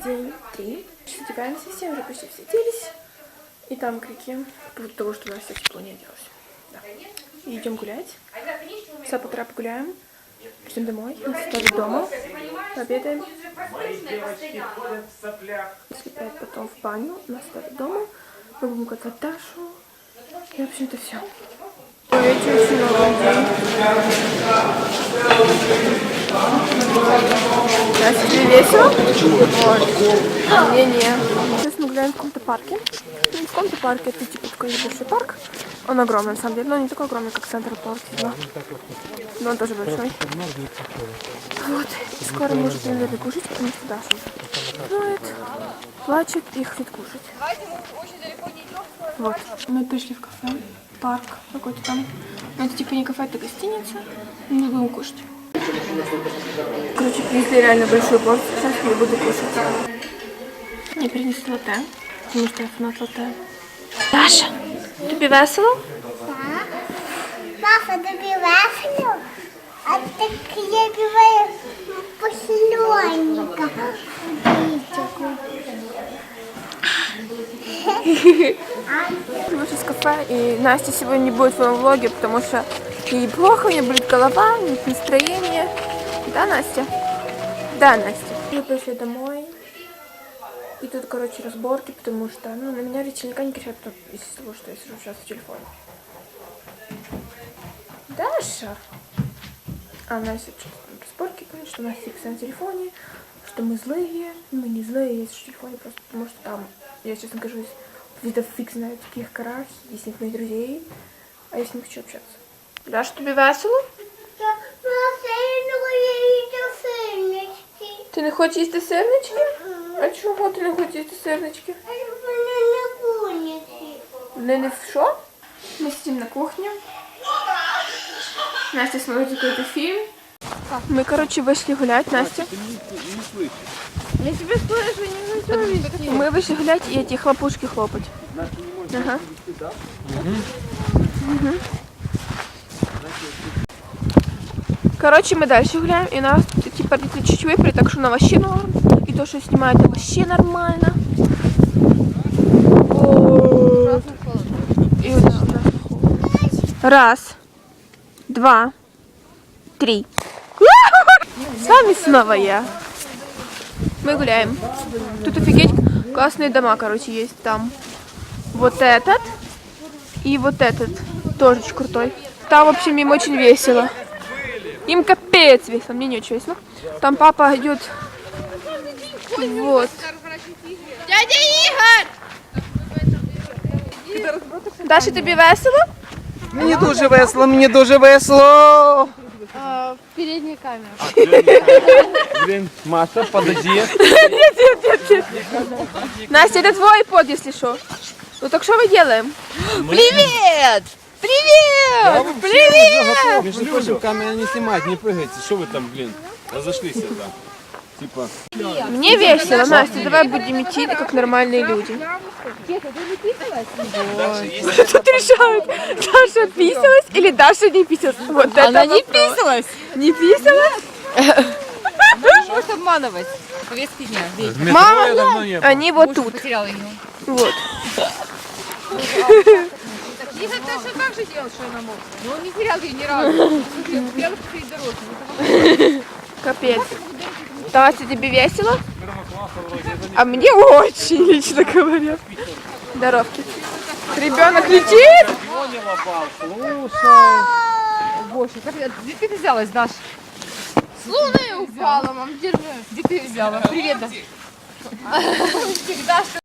день три. Одеваемся все, уже почти все оделись. И там крики по того, что у нас все тепло не оделось. Да. Идем гулять. С утра погуляем. Придем домой. Нас тоже дома. Пообедаем. Слепать потом в баню. Нас тоже дома. Мы будем катать Дашу. И, в общем-то, все. Вечер очень много людей. Настя, тебе весело? Вот. Мне не. Сейчас мы гуляем в каком-то парке. Ну, в каком-то парке, это типа такой небольшой парк. Он огромный, на самом деле, но не такой огромный, как Центр Парк, типа. Но он тоже большой. Вот. И скоро мы уже приняли кушать, потому что Даша знает, плачет и хочет кушать. Вот. Мы пришли в кафе. Парк какой-то там. Но это типа не кафе, это гостиница. Мы не будем кушать. Короче, принесли реально большую порцию. Сейчас я буду кушать. Мне принесли латте, потому что я фанат латте. Даша, тобі весело? Папа, тобі весело? А так я бываю послённика. Мы сейчас в кафе, и Настя сегодня не будет в моем влоге, потому что ей плохо, у нее болит голова, нет настроения. Да, Настя? Да, Настя. Мы пришли домой. И тут, короче, разборки, потому что, ну, на меня никогда не кричат, из-за того, что я сижу сейчас в телефоне. Даша! А Настя что-то там разборки, говорит, что у нас фикс на телефоне, что мы злые. Мы не злые, я сижу в телефоне просто потому, что там, я сейчас нахожусь где-то фиг знает в каких горах, здесь нет моих друзей, а я с ним хочу общаться. Даша, тобі весело? Ти не хочеш їсти сирнички? А чого ти не хочеш їсти сирнички? Не не в що? Мы сидим на кухне. Настя смотрит какой-то фильм. Мы, короче, вышли гулять, Настя. Я тебе слышу, не хочу вести. Мы вышли гулять и эти хлопушки хлопать. Ага. Мгм. Короче, мы дальше гуляем, и нас типа родители чуть выпили, так что на вообще норм. И то, что я снимаю, это вообще нормально. Вот. И вот сюда. Раз, два, три. С вами снова я. Мы гуляем. Тут офигеть классные дома, короче, есть там. Вот этот и вот этот. Тоже очень крутой. Там, в общем, им очень весело. Им капец весело, мне не очень весело. Там папа идет. Вот. Дядя Ігор! Даша, тобі весело? Мені дуже весело, мені дуже весело. А, передняя камера. Блін, Маша, подожди. Настя, это твой под, если что. Ну так что мы делаем? Привет! Привет! Привет! Між прочим, камера не знімати, не пригайте. Що ви там, блін, разошлися там? Типа, Мне весело, Настя, давай будем идти как нормальные люди. Тут решают, Даша писалась или Даша не писалась. Вот это Она не вопрос. писалась. Не писалась? Можешь обманывать. Повестки дня. Ведь Мама, давно не они вот тут. потеряла ее. Вот. Игорь Даша как же делал, что она мог? Но он не терял ее ни разу. Первых перед дорогой. Капец. Настя, тебе весело? А мне очень, лично говоря. Здоровки. Ребенок летит? Я- где ты взялась, Даша? С луны упала, мам, держи. Где ты взяла? Привет. Даша.